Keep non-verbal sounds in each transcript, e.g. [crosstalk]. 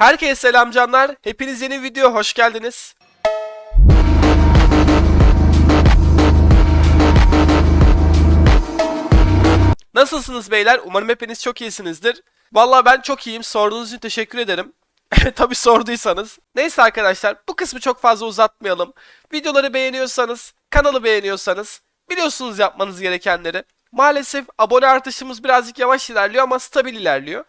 Herkese selam canlar. Hepiniz yeni video hoş geldiniz. Nasılsınız beyler? Umarım hepiniz çok iyisinizdir. Vallahi ben çok iyiyim. Sorduğunuz için teşekkür ederim. [laughs] Tabi sorduysanız. Neyse arkadaşlar bu kısmı çok fazla uzatmayalım. Videoları beğeniyorsanız, kanalı beğeniyorsanız biliyorsunuz yapmanız gerekenleri. Maalesef abone artışımız birazcık yavaş ilerliyor ama stabil ilerliyor.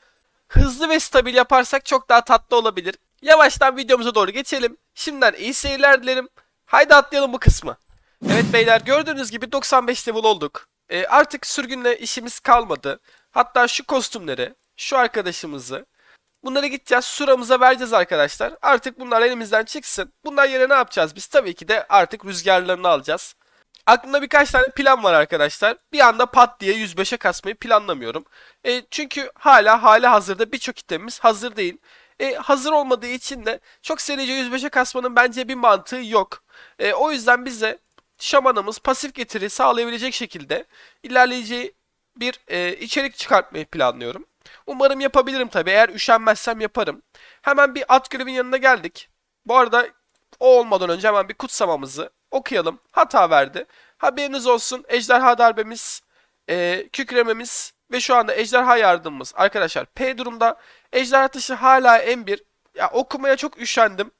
Hızlı ve stabil yaparsak çok daha tatlı olabilir. Yavaştan videomuza doğru geçelim. Şimdiden iyi seyirler dilerim. Haydi atlayalım bu kısmı. Evet beyler gördüğünüz gibi 95 level olduk. Ee, artık sürgünle işimiz kalmadı. Hatta şu kostümleri, şu arkadaşımızı, Bunları gideceğiz suramıza vereceğiz arkadaşlar. Artık bunlar elimizden çıksın. Bundan yerine ne yapacağız biz? Tabii ki de artık rüzgarlarını alacağız. Aklımda birkaç tane plan var arkadaşlar. Bir anda pat diye 105'e kasmayı planlamıyorum. E, çünkü hala hala hazırda birçok itemimiz hazır değil. E, hazır olmadığı için de çok serice 105'e kasmanın bence bir mantığı yok. E, o yüzden bize şamanımız pasif getiri sağlayabilecek şekilde ilerleyeceği bir e, içerik çıkartmayı planlıyorum. Umarım yapabilirim tabii. Eğer üşenmezsem yaparım. Hemen bir at grevin yanına geldik. Bu arada o olmadan önce hemen bir kutsamamızı okuyalım. Hata verdi. Haberiniz olsun. Ejderha darbemiz, e, kükrememiz ve şu anda ejderha yardımımız. Arkadaşlar P durumda. Ejderha taşı hala M1. Ya okumaya çok üşendim.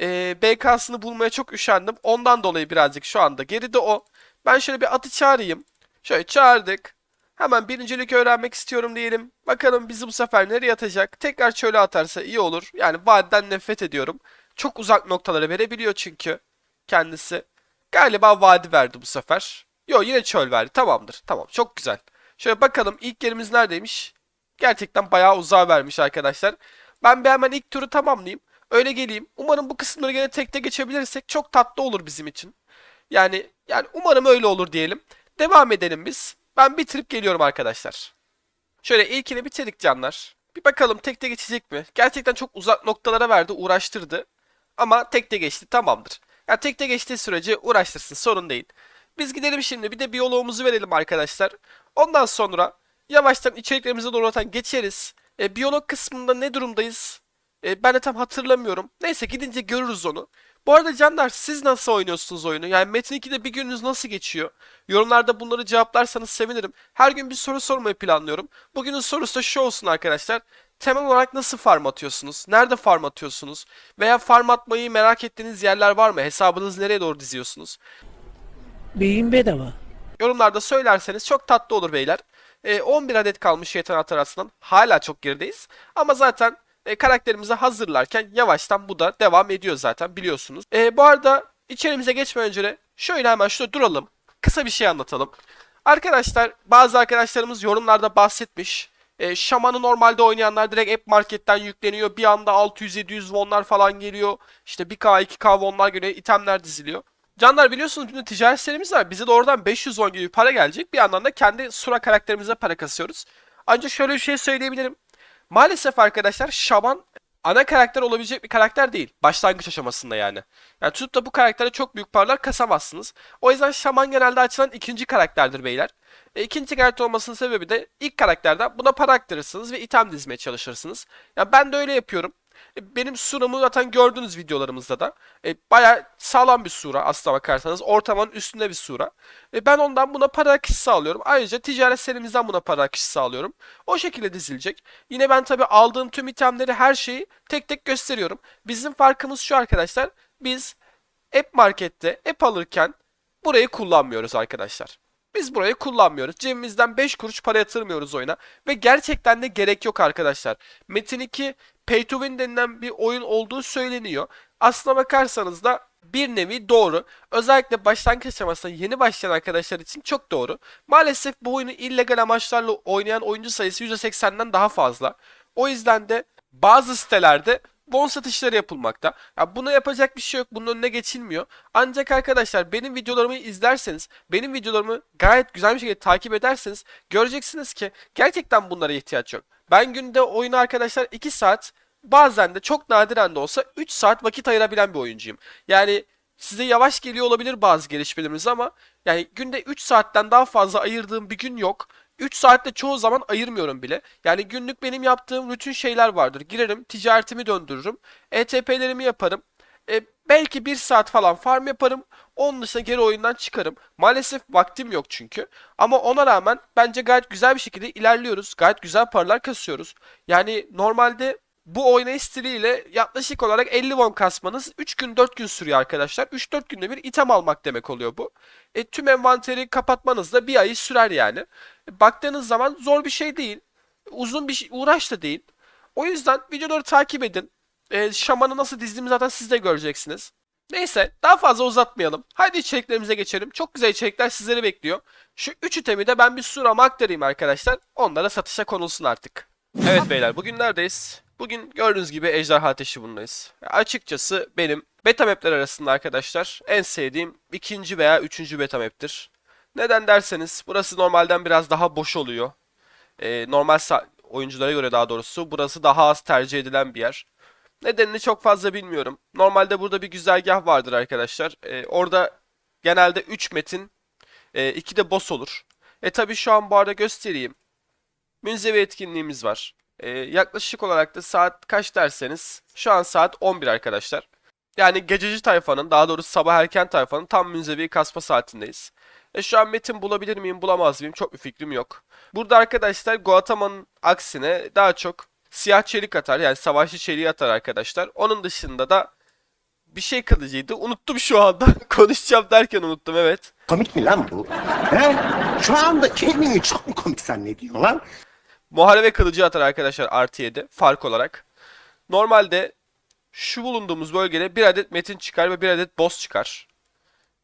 E, BK'sını bulmaya çok üşendim. Ondan dolayı birazcık şu anda geride o. Ben şöyle bir atı çağırayım. Şöyle çağırdık. Hemen birincilik öğrenmek istiyorum diyelim. Bakalım bizi bu sefer nereye atacak? Tekrar çöle atarsa iyi olur. Yani vadiden nefret ediyorum. Çok uzak noktalara verebiliyor çünkü kendisi. Galiba vadi verdi bu sefer. Yo yine çöl verdi. Tamamdır. Tamam çok güzel. Şöyle bakalım ilk yerimiz neredeymiş? Gerçekten bayağı uzağa vermiş arkadaşlar. Ben bir hemen ilk turu tamamlayayım. Öyle geleyim. Umarım bu kısımları gene tekte geçebilirsek çok tatlı olur bizim için. Yani yani umarım öyle olur diyelim. Devam edelim biz. Ben bitirip geliyorum arkadaşlar. Şöyle ilkini bitirdik canlar. Bir bakalım tekte geçecek mi? Gerçekten çok uzak noktalara verdi, uğraştırdı. Ama tekte geçti, tamamdır. Ya tekte geçtiği sürece uğraştırsın, sorun değil. Biz gidelim şimdi, bir de biyoloğumuzu verelim arkadaşlar. Ondan sonra yavaştan içeriklerimize doğru zaten geçeriz. E, biyolog kısmında ne durumdayız? E, ben de tam hatırlamıyorum. Neyse gidince görürüz onu. Bu arada canlar siz nasıl oynuyorsunuz oyunu? Yani Metin 2'de bir gününüz nasıl geçiyor? Yorumlarda bunları cevaplarsanız sevinirim. Her gün bir soru sormayı planlıyorum. Bugünün sorusu da şu olsun arkadaşlar. Temel olarak nasıl farm atıyorsunuz? Nerede farm atıyorsunuz? Veya farm atmayı merak ettiğiniz yerler var mı? Hesabınız nereye doğru diziyorsunuz? Beyin bedava. Yorumlarda söylerseniz çok tatlı olur beyler. E, 11 adet kalmış şeytan atar arasından. Hala çok gerideyiz. Ama zaten e, karakterimizi hazırlarken yavaştan bu da devam ediyor zaten biliyorsunuz. E, bu arada içerimize geçmeden önce şöyle hemen şurada duralım. Kısa bir şey anlatalım. Arkadaşlar bazı arkadaşlarımız yorumlarda bahsetmiş. E, Şaman'ı normalde oynayanlar direkt app marketten yükleniyor. Bir anda 600-700 wonlar falan geliyor. İşte 1k 2k wonlar göre itemler diziliyor. Canlar biliyorsunuz bizim ticaret serimiz var. Bize de oradan 500 won gibi para gelecek. Bir yandan da kendi sura karakterimize para kasıyoruz. Ancak şöyle bir şey söyleyebilirim. Maalesef arkadaşlar Şaman ana karakter olabilecek bir karakter değil. Başlangıç aşamasında yani. Yani tutup da bu karaktere çok büyük paralar kasamazsınız. O yüzden Şaman genelde açılan ikinci karakterdir beyler. E, ikinci karakter olmasının sebebi de ilk karakterden buna para aktarırsınız ve item dizmeye çalışırsınız. Ya ben de öyle yapıyorum. E, Benim suramı zaten gördünüz videolarımızda da. E, Baya sağlam bir sura aslına bakarsanız. Ortamın üstünde bir sura. E, ben ondan buna para akışı sağlıyorum. Ayrıca ticaret serimizden buna para akışı sağlıyorum. O şekilde dizilecek. Yine ben tabi aldığım tüm itemleri her şeyi tek tek gösteriyorum. Bizim farkımız şu arkadaşlar. Biz app markette app alırken burayı kullanmıyoruz arkadaşlar. Biz burayı kullanmıyoruz. Cebimizden 5 kuruş para yatırmıyoruz oyuna. Ve gerçekten de gerek yok arkadaşlar. Metin 2 Pay to Win denilen bir oyun olduğu söyleniyor. Aslına bakarsanız da bir nevi doğru. Özellikle başlangıç aşamasında yeni başlayan arkadaşlar için çok doğru. Maalesef bu oyunu illegal amaçlarla oynayan oyuncu sayısı %80'den daha fazla. O yüzden de bazı sitelerde bon satışları yapılmakta. Ya buna yapacak bir şey yok. Bunun önüne geçilmiyor. Ancak arkadaşlar benim videolarımı izlerseniz, benim videolarımı gayet güzel bir şekilde takip ederseniz göreceksiniz ki gerçekten bunlara ihtiyaç yok. Ben günde oyuna arkadaşlar 2 saat bazen de çok nadiren de olsa 3 saat vakit ayırabilen bir oyuncuyum. Yani size yavaş geliyor olabilir bazı gelişmelerimiz ama yani günde 3 saatten daha fazla ayırdığım bir gün yok. 3 saatte çoğu zaman ayırmıyorum bile. Yani günlük benim yaptığım rutin şeyler vardır. Girerim, ticaretimi döndürürüm, ETP'lerimi yaparım. E, belki 1 saat falan farm yaparım. Onun dışında geri oyundan çıkarım. Maalesef vaktim yok çünkü. Ama ona rağmen bence gayet güzel bir şekilde ilerliyoruz. Gayet güzel paralar kasıyoruz. Yani normalde bu oynayış stiliyle yaklaşık olarak 50 won kasmanız 3 gün 4 gün sürüyor arkadaşlar. 3-4 günde bir item almak demek oluyor bu. E, tüm envanteri kapatmanız da bir ayı sürer yani. E, baktığınız zaman zor bir şey değil. Uzun bir şey, uğraş da değil. O yüzden videoları takip edin. E, şamanı nasıl dizdiğimi zaten siz de göreceksiniz. Neyse daha fazla uzatmayalım. Haydi içeriklerimize geçelim. Çok güzel içerikler sizleri bekliyor. Şu 3 itemi de ben bir surama aktarayım arkadaşlar. Onlara satışa konulsun artık. Evet beyler bugün neredeyiz? Bugün gördüğünüz gibi Ejderha Ateşi bundayız. Açıkçası benim beta mapler arasında arkadaşlar en sevdiğim ikinci veya üçüncü beta map'tir. Neden derseniz burası normalden biraz daha boş oluyor. Ee, normal oyunculara göre daha doğrusu burası daha az tercih edilen bir yer. Nedenini çok fazla bilmiyorum. Normalde burada bir güzergah vardır arkadaşlar. Ee, orada genelde 3 metin, 2 de boss olur. E tabi şu an bu arada göstereyim. Münzevi etkinliğimiz var. Ee, yaklaşık olarak da saat kaç derseniz şu an saat 11 arkadaşlar. Yani gececi tayfanın daha doğrusu sabah erken tayfanın tam münzevi kasma saatindeyiz. E şu an metin bulabilir miyim bulamaz mıyım çok bir fikrim yok. Burada arkadaşlar Guatemala'nın aksine daha çok siyah çelik atar yani savaşçı çeliği atar arkadaşlar. Onun dışında da bir şey kılıcıydı. Unuttum şu anda. [laughs] Konuşacağım derken unuttum evet. Komik mi lan bu? He? Şu anda kendini çok mu komik zannediyorsun lan? Muharebe kılıcı atar arkadaşlar artı 7 fark olarak. Normalde şu bulunduğumuz bölgede bir adet metin çıkar ve bir adet boss çıkar.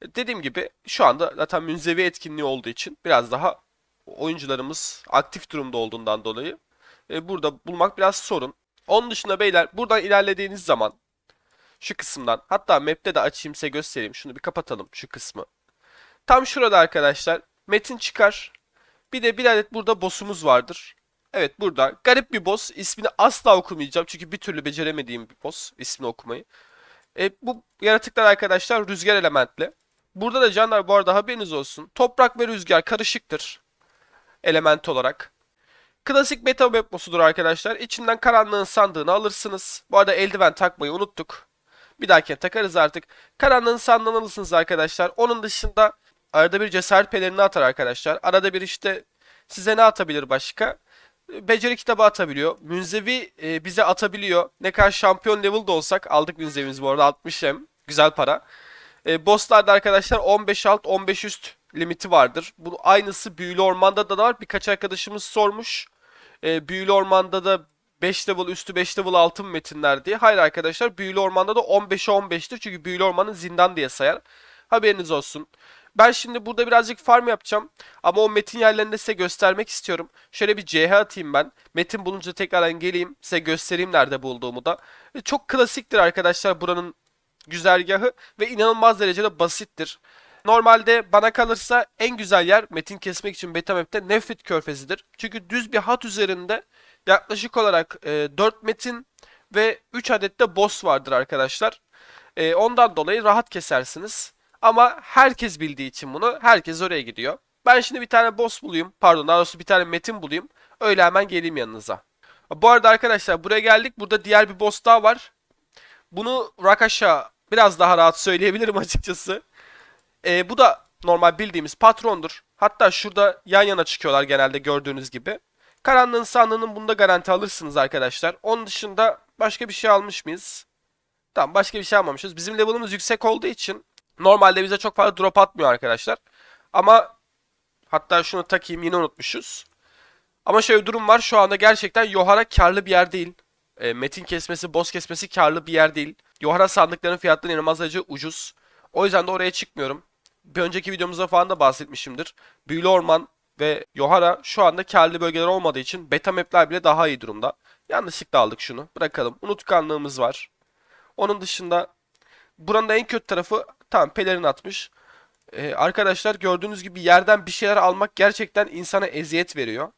E, Dediğim gibi şu anda zaten münzevi etkinliği olduğu için biraz daha oyuncularımız aktif durumda olduğundan dolayı e, burada bulmak biraz sorun. Onun dışında beyler buradan ilerlediğiniz zaman şu kısımdan hatta map'te de açayım size göstereyim. Şunu bir kapatalım şu kısmı. Tam şurada arkadaşlar metin çıkar. Bir de bir adet burada boss'umuz vardır. Evet burada garip bir boss. İsmini asla okumayacağım çünkü bir türlü beceremediğim bir boss ismini okumayı. E, bu yaratıklar arkadaşlar rüzgar elementli. Burada da canlar bu arada haberiniz olsun. Toprak ve rüzgar karışıktır. Element olarak. Klasik beta map boss'udur arkadaşlar. İçinden karanlığın sandığını alırsınız. Bu arada eldiven takmayı unuttuk. Bir dahakine takarız artık. Karanlığın sandığını alırsınız arkadaşlar. Onun dışında arada bir cesaret pelerini atar arkadaşlar. Arada bir işte size ne atabilir başka? Beceri kitabı atabiliyor. Münzevi e, bize atabiliyor. Ne kadar şampiyon level'da olsak aldık münzevimizi bu arada 60 hem. Güzel para. E, bosslarda arkadaşlar 15 alt 15 üst limiti vardır. Bu aynısı Büyülü Orman'da da var. Birkaç arkadaşımız sormuş. E, Büyülü Orman'da da 5 level üstü 5 level altı mı metinler diye. Hayır arkadaşlar Büyülü Orman'da da 15'e 15'tir. Çünkü Büyülü Orman'ın zindan diye sayar. Haberiniz olsun. Ben şimdi burada birazcık farm yapacağım. Ama o metin yerlerini de size göstermek istiyorum. Şöyle bir CH atayım ben. Metin bulunca tekrardan geleyim. Size göstereyim nerede bulduğumu da. E, Çok klasiktir arkadaşlar buranın güzergahı. Ve inanılmaz derecede basittir. Normalde bana kalırsa en güzel yer metin kesmek için Betamap'te Nefrit Körfezi'dir. Çünkü düz bir hat üzerinde yaklaşık olarak e, 4 metin ve 3 adet de boss vardır arkadaşlar. E, ondan dolayı rahat kesersiniz. Ama herkes bildiği için bunu herkes oraya gidiyor. Ben şimdi bir tane boss bulayım. Pardon daha doğrusu bir tane metin bulayım. Öyle hemen geleyim yanınıza. Bu arada arkadaşlar buraya geldik. Burada diğer bir boss daha var. Bunu Rakasha biraz daha rahat söyleyebilirim [laughs] açıkçası. Ee, bu da normal bildiğimiz patrondur. Hatta şurada yan yana çıkıyorlar genelde gördüğünüz gibi. Karanlığın sandığının bunda garanti alırsınız arkadaşlar. Onun dışında başka bir şey almış mıyız? Tamam başka bir şey almamışız. Bizim level'ımız yüksek olduğu için normalde bize çok fazla drop atmıyor arkadaşlar. Ama hatta şunu takayım yine unutmuşuz. Ama şöyle bir durum var. Şu anda gerçekten Yohara karlı bir yer değil. E, metin kesmesi, boss kesmesi karlı bir yer değil. Yohara sandıklarının fiyatları inanılmaz derece ucuz. O yüzden de oraya çıkmıyorum. Bir önceki videomuzda falan da bahsetmişimdir. Büyülü Orman ve Yohara şu anda karlı bölgeler olmadığı için beta map'ler bile daha iyi durumda. Yanlışlıkla aldık şunu. Bırakalım. Unutkanlığımız var. Onun dışında buranın en kötü tarafı tamam pelerin atmış. Ee, arkadaşlar gördüğünüz gibi yerden bir şeyler almak gerçekten insana eziyet veriyor.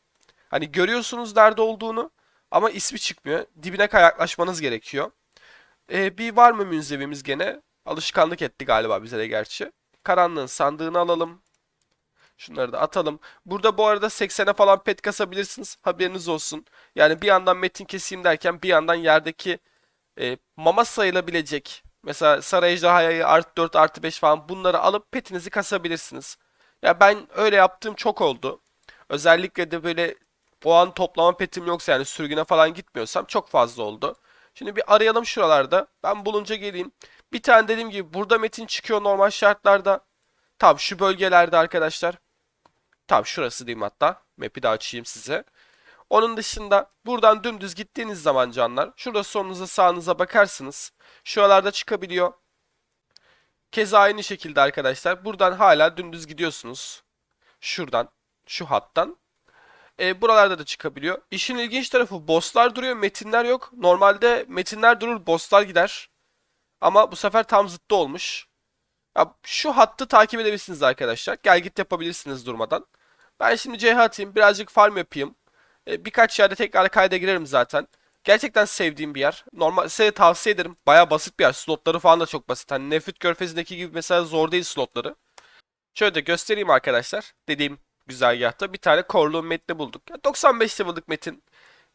Hani görüyorsunuz nerede olduğunu ama ismi çıkmıyor. Dibine yaklaşmanız gerekiyor. Ee, bir var mı münzevimiz gene? Alışkanlık etti galiba bize de gerçi. Karanlığın sandığını alalım. Şunları da atalım. Burada bu arada 80'e falan pet kasabilirsiniz. Haberiniz olsun. Yani bir yandan metin keseyim derken bir yandan yerdeki e, mama sayılabilecek mesela Saray Ejderha'yı artı 4 artı 5 falan bunları alıp petinizi kasabilirsiniz. Ya ben öyle yaptığım çok oldu. Özellikle de böyle o toplama petim yoksa yani sürgüne falan gitmiyorsam çok fazla oldu. Şimdi bir arayalım şuralarda. Ben bulunca geleyim. Bir tane dediğim gibi burada metin çıkıyor normal şartlarda. Tam şu bölgelerde arkadaşlar. Tam şurası diyeyim hatta. Map'i de açayım size. Onun dışında buradan dümdüz gittiğiniz zaman canlar şurada solunuza sağınıza bakarsınız. Şuralarda çıkabiliyor. Keza aynı şekilde arkadaşlar buradan hala dümdüz gidiyorsunuz. Şuradan şu hattan. E, buralarda da çıkabiliyor. İşin ilginç tarafı bosslar duruyor metinler yok. Normalde metinler durur bosslar gider. Ama bu sefer tam zıttı olmuş. Ya, şu hattı takip edebilirsiniz arkadaşlar. Gel git yapabilirsiniz durmadan. Ben şimdi CH atayım birazcık farm yapayım. E, birkaç yerde tekrar kayda girerim zaten. Gerçekten sevdiğim bir yer. Normal size tavsiye ederim. Baya basit bir yer. Slotları falan da çok basit. Hani Nefrit Körfezi'ndeki gibi mesela zor değil slotları. Şöyle de göstereyim arkadaşlar. Dediğim güzergahta bir tane korluğun metni bulduk. Ya 95 level'lık metin.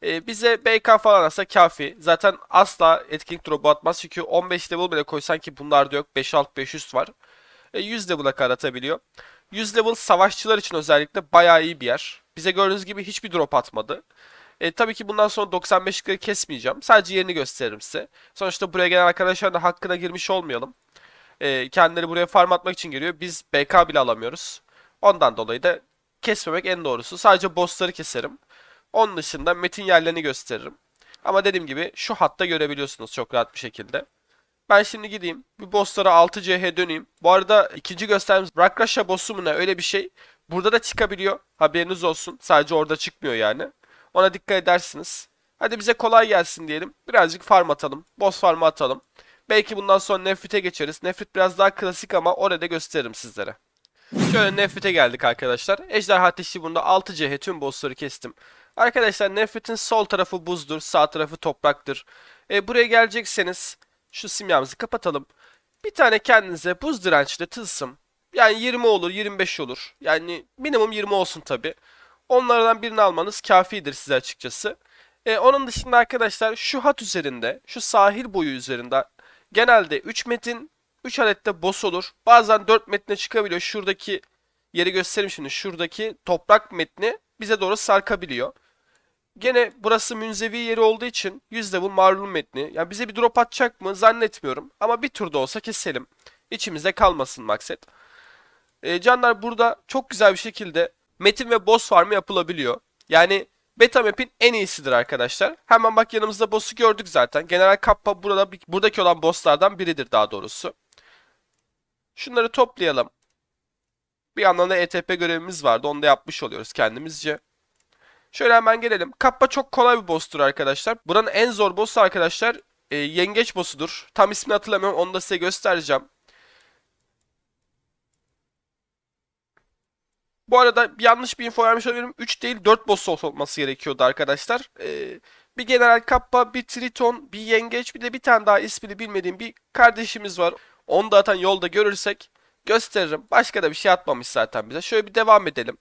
E, bize BK falan alsa kafi. Zaten asla etkinlik drop'u atmaz. Çünkü 15 level bile koysan ki bunlarda yok. 5 alt 5 üst var. E, 100 level'a kadar atabiliyor. 100 level savaşçılar için özellikle bayağı iyi bir yer. Bize gördüğünüz gibi hiçbir drop atmadı. E, tabii ki bundan sonra 95'likleri kesmeyeceğim. Sadece yerini gösteririm size. Sonuçta buraya gelen arkadaşlar da hakkına girmiş olmayalım. E, kendileri buraya farm atmak için geliyor. Biz BK bile alamıyoruz. Ondan dolayı da kesmemek en doğrusu. Sadece bossları keserim. Onun dışında metin yerlerini gösteririm. Ama dediğim gibi şu hatta görebiliyorsunuz çok rahat bir şekilde. Ben şimdi gideyim. Bir bosslara 6CH döneyim. Bu arada ikinci gösterdiğimiz Rakrasha bossu mu ne öyle bir şey. Burada da çıkabiliyor. Haberiniz olsun. Sadece orada çıkmıyor yani. Ona dikkat edersiniz. Hadi bize kolay gelsin diyelim. Birazcık farm atalım. Boss farmı atalım. Belki bundan sonra Nefrit'e geçeriz. Nefrit biraz daha klasik ama orada gösteririm sizlere. Şöyle Nefrit'e geldik arkadaşlar. Ejderha Ateşi bunda 6 CH tüm bossları kestim. Arkadaşlar Nefrit'in sol tarafı buzdur, sağ tarafı topraktır. E, buraya gelecekseniz şu simyamızı kapatalım. Bir tane kendinize buz dirençli tılsım. Yani 20 olur, 25 olur. Yani minimum 20 olsun tabi. Onlardan birini almanız kafidir size açıkçası. E, onun dışında arkadaşlar şu hat üzerinde, şu sahil boyu üzerinde genelde 3 metin, 3 adet de boss olur. Bazen 4 metne çıkabiliyor. Şuradaki yeri göstereyim şimdi. Şuradaki toprak metni bize doğru sarkabiliyor. Gene burası münzevi yeri olduğu için 100 level marlum metni. Yani bize bir drop atacak mı zannetmiyorum. Ama bir turda olsa keselim. İçimizde kalmasın maksat. E, canlar burada çok güzel bir şekilde metin ve boss farmı yapılabiliyor. Yani beta map'in en iyisidir arkadaşlar. Hemen bak yanımızda boss'u gördük zaten. General Kappa burada buradaki olan bosslardan biridir daha doğrusu. Şunları toplayalım. Bir yandan da ETP görevimiz vardı. Onu da yapmış oluyoruz kendimizce. Şöyle hemen gelelim. Kappa çok kolay bir boss'tur arkadaşlar. Buranın en zor boss'u arkadaşlar e, yengeç boss'udur. Tam ismini hatırlamıyorum. Onu da size göstereceğim. Bu arada yanlış bir info vermiş olabilirim. 3 değil 4 boss olması gerekiyordu arkadaşlar. Ee, bir General Kappa, bir Triton, bir Yengeç, bir de bir tane daha ismini bilmediğim bir kardeşimiz var. Onu da atan yolda görürsek gösteririm. Başka da bir şey atmamış zaten bize. Şöyle bir devam edelim.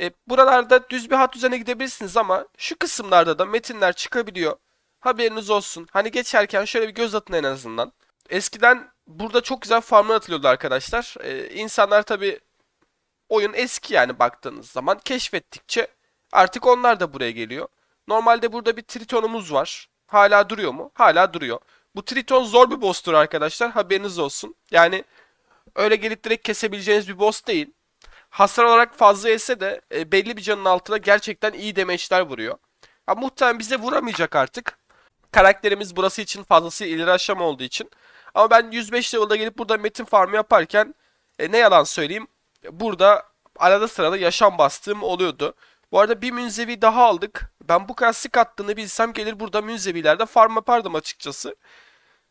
Ee, buralarda düz bir hat üzerine gidebilirsiniz ama şu kısımlarda da metinler çıkabiliyor. Haberiniz olsun. Hani geçerken şöyle bir göz atın en azından. Eskiden burada çok güzel farmlar atılıyordu arkadaşlar. Ee, insanlar tabi oyun eski yani baktığınız zaman keşfettikçe artık onlar da buraya geliyor. Normalde burada bir Triton'umuz var. Hala duruyor mu? Hala duruyor. Bu Triton zor bir boss'tur arkadaşlar. Haberiniz olsun. Yani öyle gelip direkt kesebileceğiniz bir boss değil. Hasar olarak fazla yese de e, belli bir canın altına gerçekten iyi damage'ler vuruyor. Ha, muhtemelen bize vuramayacak artık. Karakterimiz burası için fazlasıyla ileri aşama olduğu için. Ama ben 105 level'da gelip burada metin farmı yaparken e, ne yalan söyleyeyim burada arada sırada yaşam bastığım oluyordu. Bu arada bir münzevi daha aldık. Ben bu kadar sık attığını bilsem gelir burada münzevilerde farm yapardım açıkçası.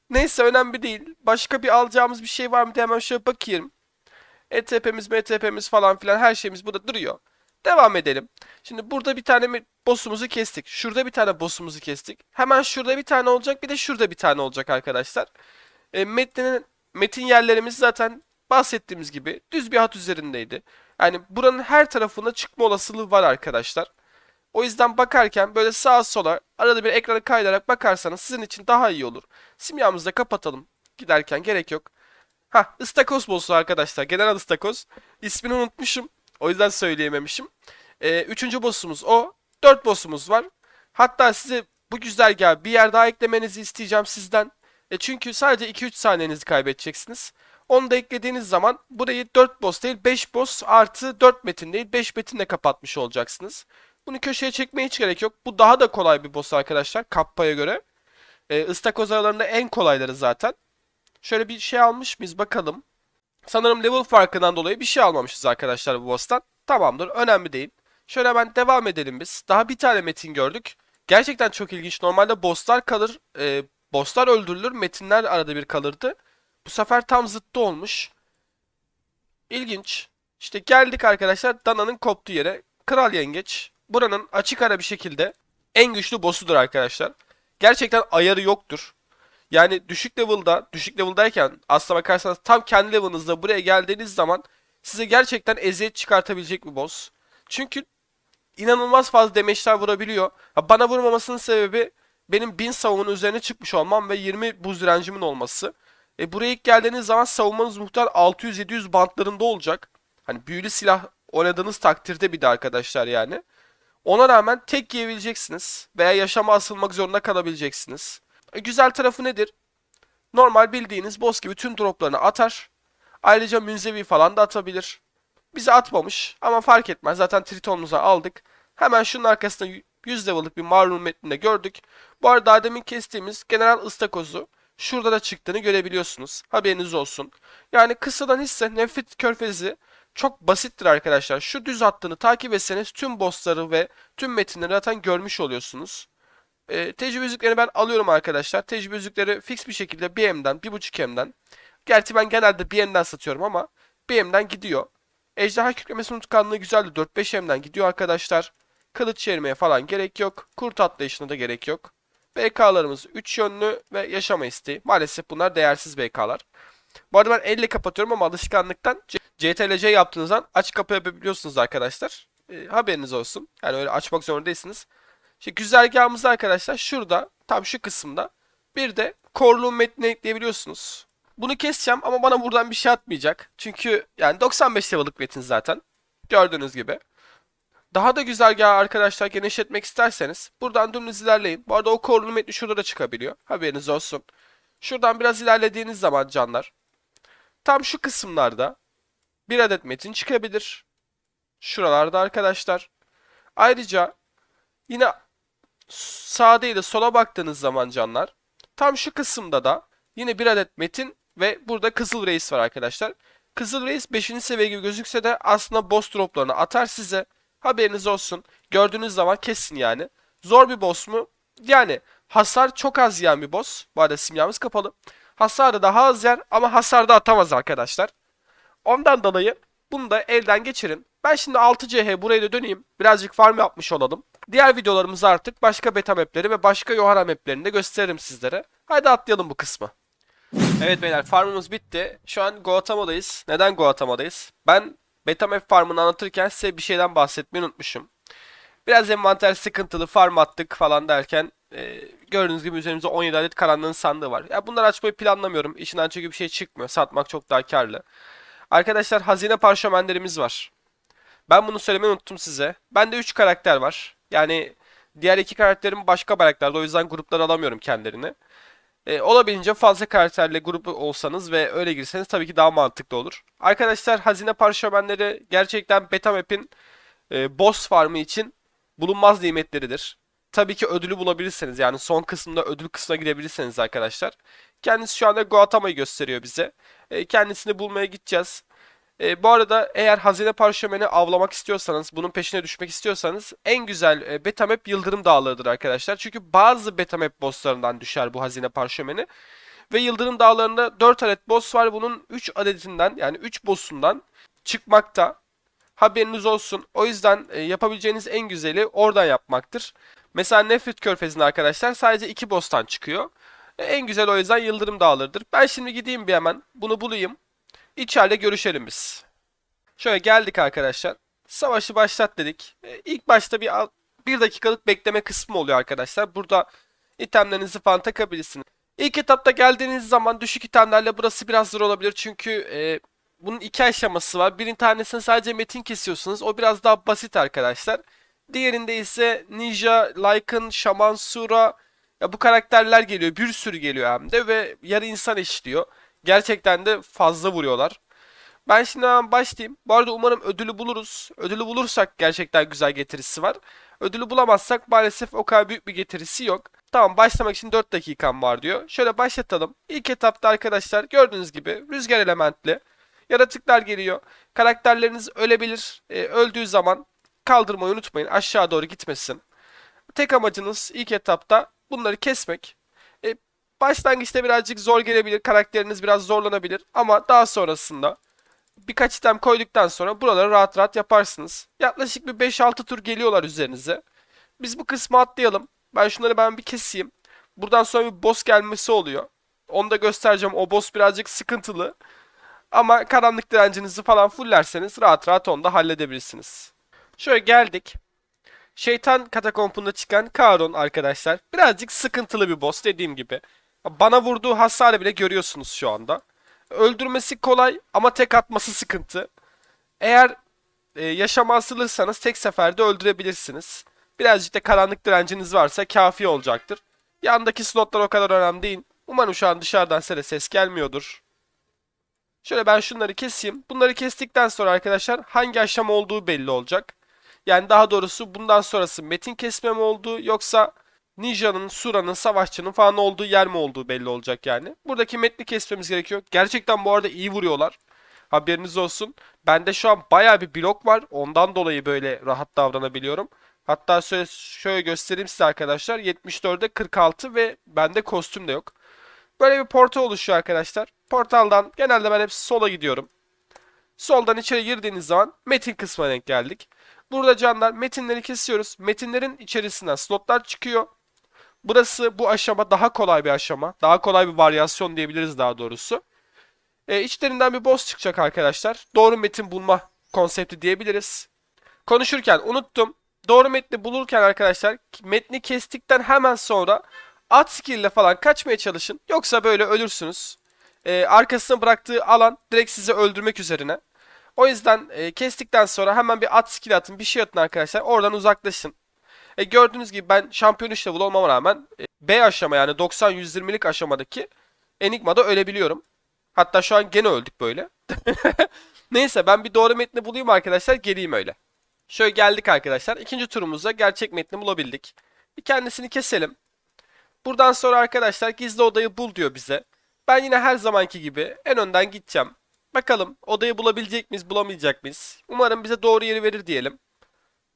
Neyse önemli değil. Başka bir alacağımız bir şey var mı diye hemen şöyle bakayım. ETP'miz, MTP'miz falan filan her şeyimiz burada duruyor. Devam edelim. Şimdi burada bir tane boss'umuzu kestik. Şurada bir tane boss'umuzu kestik. Hemen şurada bir tane olacak bir de şurada bir tane olacak arkadaşlar. E, metnin, metin yerlerimiz zaten bahsettiğimiz gibi düz bir hat üzerindeydi. Yani buranın her tarafına çıkma olasılığı var arkadaşlar. O yüzden bakarken böyle sağa sola arada bir ekranı kaydırarak bakarsanız sizin için daha iyi olur. Simyamızı da kapatalım. Giderken gerek yok. Ha, ıstakoz boss'u arkadaşlar. General ıstakoz. İsmini unutmuşum. O yüzden söyleyememişim. Ee, üçüncü boss'umuz o. Dört boss'umuz var. Hatta size bu güzergahı bir yer daha eklemenizi isteyeceğim sizden. E çünkü sadece 2-3 saniyenizi kaybedeceksiniz. Onu da eklediğiniz zaman burayı 4 boss değil 5 boss artı 4 metin değil 5 metinle kapatmış olacaksınız. Bunu köşeye çekmeye hiç gerek yok. Bu daha da kolay bir boss arkadaşlar Kappa'ya göre. E, ıstakoz aralarında en kolayları zaten. Şöyle bir şey almış mıyız bakalım. Sanırım level farkından dolayı bir şey almamışız arkadaşlar bu boss'tan. Tamamdır önemli değil. Şöyle hemen devam edelim biz. Daha bir tane metin gördük. Gerçekten çok ilginç. Normalde bosslar kalır. E, bosslar öldürülür. Metinler arada bir kalırdı. Bu sefer tam zıttı olmuş. İlginç. İşte geldik arkadaşlar Dana'nın koptuğu yere. Kral Yengeç. Buranın açık ara bir şekilde en güçlü boss'udur arkadaşlar. Gerçekten ayarı yoktur. Yani düşük level'da, düşük level'dayken aslına bakarsanız tam kendi level'ınızda buraya geldiğiniz zaman size gerçekten eziyet çıkartabilecek bir boss. Çünkü inanılmaz fazla demeçler vurabiliyor. Bana vurmamasının sebebi benim 1000 savunmanın üzerine çıkmış olmam ve 20 buz direncimin olması. E buraya ilk geldiğiniz zaman savunmanız muhtemelen 600-700 bantlarında olacak. Hani büyülü silah oynadığınız takdirde bir de arkadaşlar yani. Ona rağmen tek yiyebileceksiniz veya yaşama asılmak zorunda kalabileceksiniz. E, güzel tarafı nedir? Normal bildiğiniz boss gibi tüm droplarını atar. Ayrıca münzevi falan da atabilir. Bize atmamış ama fark etmez. Zaten Triton'umuzu aldık. Hemen şunun arkasında 100 level'lık bir mağrur metninde gördük. Bu arada demin kestiğimiz General Istakoz'u şurada da çıktığını görebiliyorsunuz. Haberiniz olsun. Yani kısadan hisse Nefrit Körfezi çok basittir arkadaşlar. Şu düz hattını takip etseniz tüm bossları ve tüm metinleri zaten görmüş oluyorsunuz. Ee, tecrübe yüzüklerini ben alıyorum arkadaşlar. Tecrübe yüzükleri fix bir şekilde BM'den, 1.5M'den. Gerçi ben genelde BM'den satıyorum ama BM'den gidiyor. Ejderha küklemesi unutkanlığı güzeldi. 4-5M'den gidiyor arkadaşlar. Kılıç çevirmeye falan gerek yok. Kurt atlayışına da gerek yok. BK'larımız 3 yönlü ve yaşama isteği. Maalesef bunlar değersiz BK'lar. Bu arada ben elle kapatıyorum ama alışkanlıktan C- CTRL-C yaptığınızdan aç kapı yapabiliyorsunuz arkadaşlar. Ee, haberiniz olsun. Yani öyle açmak zorunda değilsiniz. İşte güzergahımız arkadaşlar şurada tam şu kısımda bir de korluğun metnini ekleyebiliyorsunuz. Bunu keseceğim ama bana buradan bir şey atmayacak. Çünkü yani 95 level'lık metin zaten. Gördüğünüz gibi. Daha da güzergahı arkadaşlar genişletmek isterseniz buradan dümdüz ilerleyin. Bu arada o korlu metni şurada da çıkabiliyor. Haberiniz olsun. Şuradan biraz ilerlediğiniz zaman canlar. Tam şu kısımlarda bir adet metin çıkabilir. Şuralarda arkadaşlar. Ayrıca yine sağ değil de sola baktığınız zaman canlar. Tam şu kısımda da yine bir adet metin ve burada Kızıl Reis var arkadaşlar. Kızıl Reis 5. seviye gibi gözükse de aslında boss droplarını atar size. Haberiniz olsun. Gördüğünüz zaman kesin yani. Zor bir boss mu? Yani hasar çok az yiyen bir boss. Bu arada simyamız kapalı. Hasarı daha az yer ama hasar da atamaz arkadaşlar. Ondan dolayı bunu da elden geçirin. Ben şimdi 6CH buraya da döneyim. Birazcık farm yapmış olalım. Diğer videolarımızda artık başka beta mapleri ve başka Yohara maplerini de gösteririm sizlere. Haydi atlayalım bu kısmı. Evet beyler farmımız bitti. Şu an Guatemala'dayız. Neden Guatemala'dayız? Ben beta map farmını anlatırken size bir şeyden bahsetmeyi unutmuşum. Biraz envanter sıkıntılı farm attık falan derken e, gördüğünüz gibi üzerimizde 17 adet karanlığın sandığı var. Ya bunları açmayı planlamıyorum. İçinden çünkü bir şey çıkmıyor. Satmak çok daha karlı. Arkadaşlar hazine parşömenlerimiz var. Ben bunu söylemeyi unuttum size. Bende 3 karakter var. Yani diğer iki karakterim başka bayraklarda. O yüzden gruplar alamıyorum kendilerini. E, olabildiğince fazla karakterle grup olsanız ve öyle girseniz tabii ki daha mantıklı olur. Arkadaşlar hazine parşömenleri gerçekten beta map'in e, boss farmı için bulunmaz nimetleridir. Tabii ki ödülü bulabilirseniz yani son kısımda ödül kısmına gidebilirseniz arkadaşlar. Kendisi şu anda Guatama'yı gösteriyor bize. E, kendisini bulmaya gideceğiz. E, bu arada eğer hazine parşömeni avlamak istiyorsanız, bunun peşine düşmek istiyorsanız en güzel e, beta map Yıldırım Dağları'dır arkadaşlar. Çünkü bazı beta map bosslarından düşer bu hazine parşömeni. Ve Yıldırım Dağları'nda 4 adet boss var. Bunun 3 adetinden yani 3 boss'undan çıkmakta. Haberiniz olsun. O yüzden e, yapabileceğiniz en güzeli oradan yapmaktır. Mesela Nefrit Körfezi'nde arkadaşlar sadece 2 boss'tan çıkıyor. E, en güzel o yüzden Yıldırım Dağları'dır. Ben şimdi gideyim bir hemen bunu bulayım. İçeride görüşelim biz. Şöyle geldik arkadaşlar. Savaşı başlat dedik. E, ilk başta bir, al- bir dakikalık bekleme kısmı oluyor arkadaşlar. Burada itemlerinizi falan takabilirsiniz. İlk etapta geldiğiniz zaman düşük itemlerle burası biraz zor olabilir. Çünkü e, bunun iki aşaması var. Birin tanesini sadece metin kesiyorsunuz. O biraz daha basit arkadaşlar. Diğerinde ise Ninja, Lycan, Shaman, Sura ya bu karakterler geliyor. Bir sürü geliyor hem de ve yarı insan işliyor. Gerçekten de fazla vuruyorlar. Ben şimdi hemen başlayayım. Bu arada umarım ödülü buluruz. Ödülü bulursak gerçekten güzel getirisi var. Ödülü bulamazsak maalesef o kadar büyük bir getirisi yok. Tamam başlamak için 4 dakikam var diyor. Şöyle başlatalım. İlk etapta arkadaşlar gördüğünüz gibi rüzgar elementli yaratıklar geliyor. Karakterleriniz ölebilir. Ee, öldüğü zaman kaldırmayı unutmayın. Aşağı doğru gitmesin. Tek amacınız ilk etapta bunları kesmek. Başlangıçta birazcık zor gelebilir. Karakteriniz biraz zorlanabilir. Ama daha sonrasında birkaç item koyduktan sonra buraları rahat rahat yaparsınız. Yaklaşık bir 5-6 tur geliyorlar üzerinize. Biz bu kısmı atlayalım. Ben şunları ben bir keseyim. Buradan sonra bir boss gelmesi oluyor. Onu da göstereceğim. O boss birazcık sıkıntılı. Ama karanlık direncinizi falan fullerseniz rahat rahat onu da halledebilirsiniz. Şöyle geldik. Şeytan katakompunda çıkan Karon arkadaşlar. Birazcık sıkıntılı bir boss dediğim gibi. Bana vurduğu hasarı bile görüyorsunuz şu anda. Öldürmesi kolay ama tek atması sıkıntı. Eğer e, yaşama asılırsanız tek seferde öldürebilirsiniz. Birazcık da karanlık direnciniz varsa kafi olacaktır. Yandaki slotlar o kadar önemli değil. Umarım şu an dışarıdan size ses gelmiyordur. Şöyle ben şunları keseyim. Bunları kestikten sonra arkadaşlar hangi aşama olduğu belli olacak. Yani daha doğrusu bundan sonrası metin kesme mi olduğu yoksa Ninja'nın, Sura'nın, Savaşçı'nın falan olduğu yer mi olduğu belli olacak yani. Buradaki metni kesmemiz gerekiyor. Gerçekten bu arada iyi vuruyorlar. Haberiniz olsun. Bende şu an baya bir blok var. Ondan dolayı böyle rahat davranabiliyorum. Hatta şöyle, şöyle göstereyim size arkadaşlar. 74'e 46 ve bende kostüm de yok. Böyle bir portal oluşuyor arkadaşlar. Portaldan genelde ben hep sola gidiyorum. Soldan içeri girdiğiniz zaman metin kısmına denk geldik. Burada canlar metinleri kesiyoruz. Metinlerin içerisinden slotlar çıkıyor. Burası bu aşama daha kolay bir aşama. Daha kolay bir varyasyon diyebiliriz daha doğrusu. E, içlerinden bir boss çıkacak arkadaşlar. Doğru metin bulma konsepti diyebiliriz. Konuşurken unuttum. Doğru metni bulurken arkadaşlar metni kestikten hemen sonra at skill ile falan kaçmaya çalışın. Yoksa böyle ölürsünüz. E, arkasına bıraktığı alan direkt sizi öldürmek üzerine. O yüzden e, kestikten sonra hemen bir at skill atın, bir şey atın arkadaşlar. Oradan uzaklaşın. E, gördüğünüz gibi ben şampiyon 3 level olmama rağmen e, B aşama yani 90-120'lik aşamadaki Enigma'da ölebiliyorum. Hatta şu an gene öldük böyle. [laughs] Neyse ben bir doğru metni bulayım arkadaşlar geleyim öyle. Şöyle geldik arkadaşlar. İkinci turumuzda gerçek metni bulabildik. Bir kendisini keselim. Buradan sonra arkadaşlar gizli odayı bul diyor bize. Ben yine her zamanki gibi en önden gideceğim. Bakalım odayı bulabilecek miyiz bulamayacak mıyız? Umarım bize doğru yeri verir diyelim.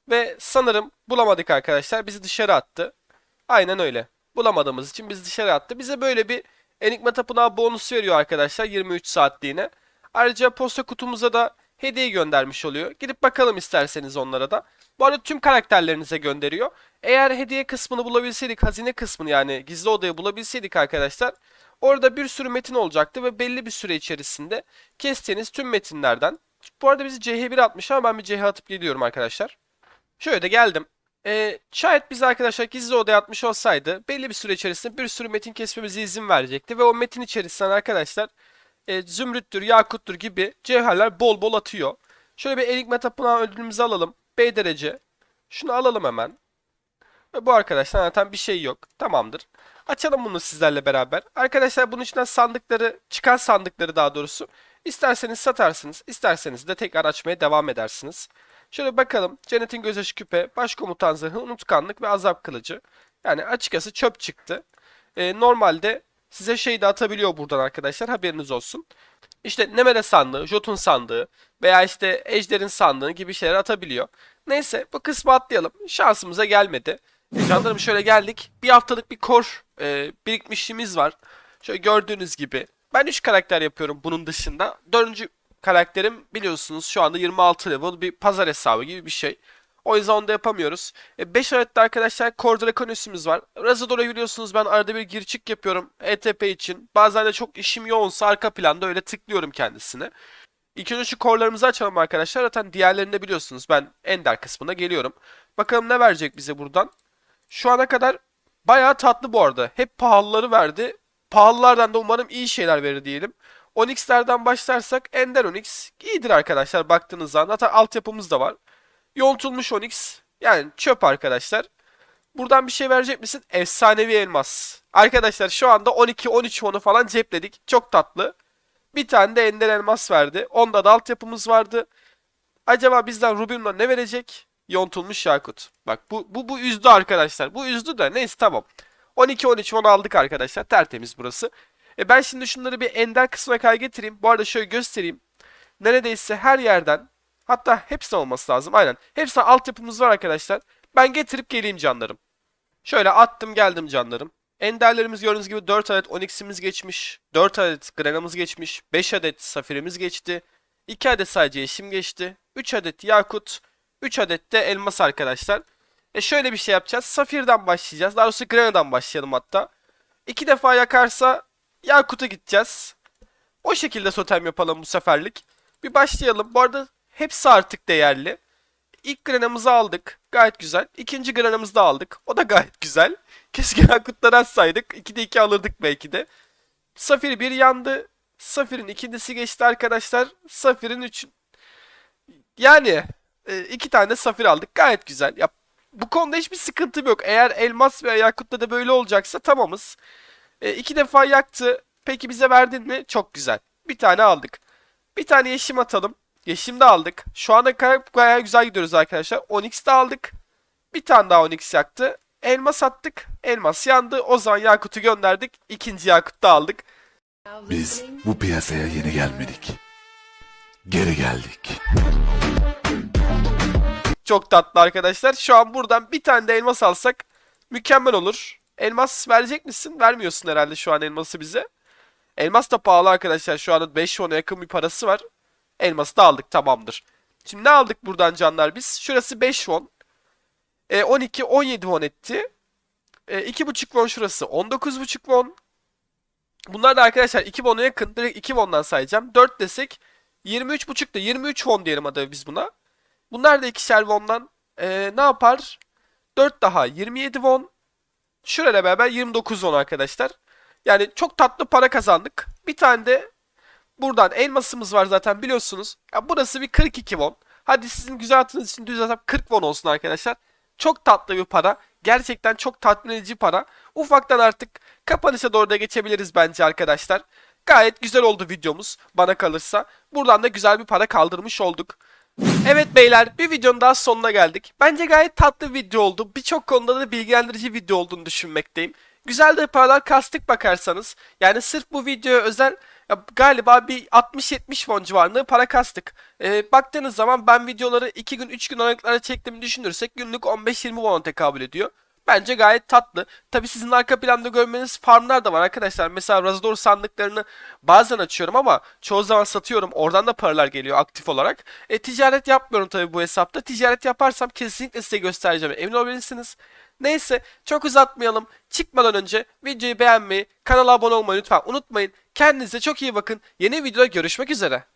Ve sanırım bulamadık arkadaşlar. Bizi dışarı attı. Aynen öyle. Bulamadığımız için bizi dışarı attı. Bize böyle bir Enigma Tapınağı bonusu veriyor arkadaşlar 23 saatliğine. Ayrıca posta kutumuza da hediye göndermiş oluyor. Gidip bakalım isterseniz onlara da. Bu arada tüm karakterlerinize gönderiyor. Eğer hediye kısmını bulabilseydik, hazine kısmını yani gizli odayı bulabilseydik arkadaşlar orada bir sürü metin olacaktı ve belli bir süre içerisinde kestiğiniz tüm metinlerden. Bu arada bizi CH1 atmış ama ben bir CH atıp geliyorum arkadaşlar. Şöyle de geldim. Ee, şayet biz arkadaşlar gizli odaya atmış olsaydı belli bir süre içerisinde bir sürü metin kesmemize izin verecekti ve o metin içerisinden arkadaşlar e, zümrüttür, yakuttur gibi cevherler bol bol atıyor. Şöyle bir Enigma Tapınağı ödülümüzü alalım. B derece. Şunu alalım hemen. Ve bu arkadaşlar zaten bir şey yok. Tamamdır. Açalım bunu sizlerle beraber. Arkadaşlar bunun içinden sandıkları, çıkan sandıkları daha doğrusu isterseniz satarsınız, isterseniz de tekrar açmaya devam edersiniz. Şöyle bakalım. Cennetin gözyaşı küpe, başkomutan zırhı, unutkanlık ve azap kılıcı. Yani açıkçası çöp çıktı. Ee, normalde size şey de atabiliyor buradan arkadaşlar haberiniz olsun. İşte Nemere sandığı, Jotun sandığı veya işte Ejder'in sandığı gibi şeyler atabiliyor. Neyse bu kısmı atlayalım. Şansımıza gelmedi. E, Canlarım şöyle geldik. Bir haftalık bir kor e, birikmişliğimiz var. Şöyle gördüğünüz gibi. Ben 3 karakter yapıyorum bunun dışında. 4. karakterim biliyorsunuz şu anda 26 level bir pazar hesabı gibi bir şey. O yüzden onu da yapamıyoruz. 5 adette arkadaşlar Core Draconis'imiz var. Razador'a biliyorsunuz ben arada bir gir çık yapıyorum ETP için. Bazen de çok işim yoğunsa arka planda öyle tıklıyorum kendisine. İlk önce şu korlarımızı açalım arkadaşlar. Zaten diğerlerini de biliyorsunuz. Ben Ender kısmına geliyorum. Bakalım ne verecek bize buradan. Şu ana kadar bayağı tatlı bu arada. Hep pahalıları verdi. Pahalılardan da umarım iyi şeyler verir diyelim. Onyx'lerden başlarsak Ender Onyx iyidir arkadaşlar baktığınız zaman. Zaten altyapımız da var. Yontulmuş Onyx yani çöp arkadaşlar. Buradan bir şey verecek misin? Efsanevi elmas. Arkadaşlar şu anda 12-13 onu falan cepledik. Çok tatlı. Bir tane de ender elmas verdi. Onda da altyapımız vardı. Acaba bizden Rubin'la ne verecek? Yontulmuş yakut. Bak bu, bu, bu üzdü arkadaşlar. Bu üzdü de neyse tamam. 12-13 onu aldık arkadaşlar. Tertemiz burası. E ben şimdi şunları bir ender kısmına kadar getireyim. Bu arada şöyle göstereyim. Neredeyse her yerden hatta hepsine olması lazım. Aynen. Hepsine altyapımız var arkadaşlar. Ben getirip geleyim canlarım. Şöyle attım geldim canlarım. Enderlerimiz gördüğünüz gibi 4 adet Onyx'imiz geçmiş. 4 adet Grana'mız geçmiş. 5 adet Safir'imiz geçti. 2 adet sadece Yeşim geçti. 3 adet Yakut. 3 adet de Elmas arkadaşlar. E şöyle bir şey yapacağız. Safir'den başlayacağız. Daha doğrusu Grana'dan başlayalım hatta. 2 defa yakarsa Yakut'a gideceğiz. O şekilde totem yapalım bu seferlik. Bir başlayalım. Bu arada hepsi artık değerli. İlk granamızı aldık. Gayet güzel. İkinci granamızı da aldık. O da gayet güzel. Keşke Yakut'ları açsaydık. 2'de 2 alırdık belki de. Safir 1 yandı. Safir'in ikincisi geçti arkadaşlar. Safir'in 3 yani e, iki tane Safir aldık. Gayet güzel. Ya bu konuda hiçbir sıkıntım yok. Eğer Elmas veya Yakut'ta da böyle olacaksa tamamız. E, iki defa yaktı. Peki bize verdin mi? Çok güzel. Bir tane aldık. Bir tane yeşim atalım. Yeşim de aldık. Şu ana kadar bayağı güzel gidiyoruz arkadaşlar. Onyx de aldık. Bir tane daha Onyx yaktı. Elmas attık. Elmas yandı. O zaman Yakut'u gönderdik. İkinci Yakut'u da aldık. Biz bu piyasaya yeni gelmedik. Geri geldik. Çok tatlı arkadaşlar. Şu an buradan bir tane de elmas alsak mükemmel olur. Elmas verecek misin? Vermiyorsun herhalde şu an elması bize. Elmas da pahalı arkadaşlar. Şu anda 5 won'a yakın bir parası var. Elması da aldık tamamdır. Şimdi ne aldık buradan canlar biz? Şurası 5 won. E, 12 17 won etti. E, 2.5 won şurası 19.5 won. Bunlar da arkadaşlar 2 won'a yakın. Direkt 2 won'dan sayacağım. 4 desek 23.5 da 23 won diyelim hadi biz buna. Bunlar da ikişer won'dan e, ne yapar? 4 daha 27 won. Şurayla beraber 29 won arkadaşlar. Yani çok tatlı para kazandık. Bir tane de buradan elmasımız var zaten biliyorsunuz. Ya burası bir 42 won. Hadi sizin güzel hatırınız için düz hesap 40 won olsun arkadaşlar. Çok tatlı bir para. Gerçekten çok tatmin edici para. Ufaktan artık kapanışa doğru da geçebiliriz bence arkadaşlar. Gayet güzel oldu videomuz bana kalırsa. Buradan da güzel bir para kaldırmış olduk. Evet beyler bir videonun daha sonuna geldik. Bence gayet tatlı bir video oldu. Birçok konuda da bilgilendirici video olduğunu düşünmekteyim. Güzel de paralar kastık bakarsanız. Yani sırf bu videoya özel ya galiba bir 60-70 won civarında para kastık. Ee, baktığınız zaman ben videoları 2 gün 3 gün aralıklarla çektiğimi düşünürsek günlük 15-20 won tekabül ediyor. Bence gayet tatlı. Tabi sizin arka planda görmeniz farmlar da var arkadaşlar. Mesela Razador sandıklarını bazen açıyorum ama çoğu zaman satıyorum. Oradan da paralar geliyor aktif olarak. E, ticaret yapmıyorum tabi bu hesapta. Ticaret yaparsam kesinlikle size göstereceğim. Emin olabilirsiniz. Neyse çok uzatmayalım. Çıkmadan önce videoyu beğenmeyi, kanala abone olmayı lütfen unutmayın. Kendinize çok iyi bakın. Yeni videoda görüşmek üzere.